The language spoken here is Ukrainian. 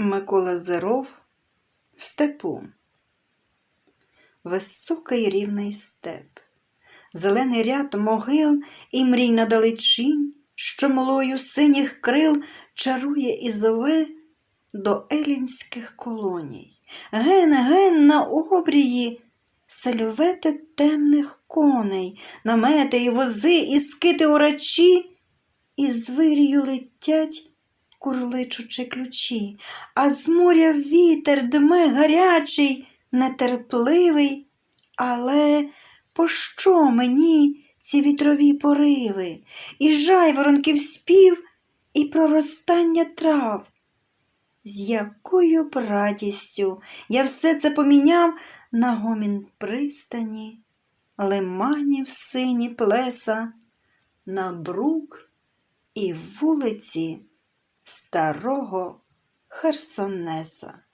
Микола Зеров в степу. Високий рівний степ, зелений ряд могил і мрій надалечінь, що млою синіх крил чарує і зове до елінських колоній. Ген, ген на обрії, сельвети темних коней, намети і вози, і скити урачі, і з вирію летять курличучи ключі, а з моря вітер дме гарячий, нетерпливий, але пощо мені ці вітрові пориви, і жайворонків спів, і проростання трав? З якою б радістю я все це поміняв на гомін пристані, лиманів сині плеса, на брук і вулиці старого Херсонеса.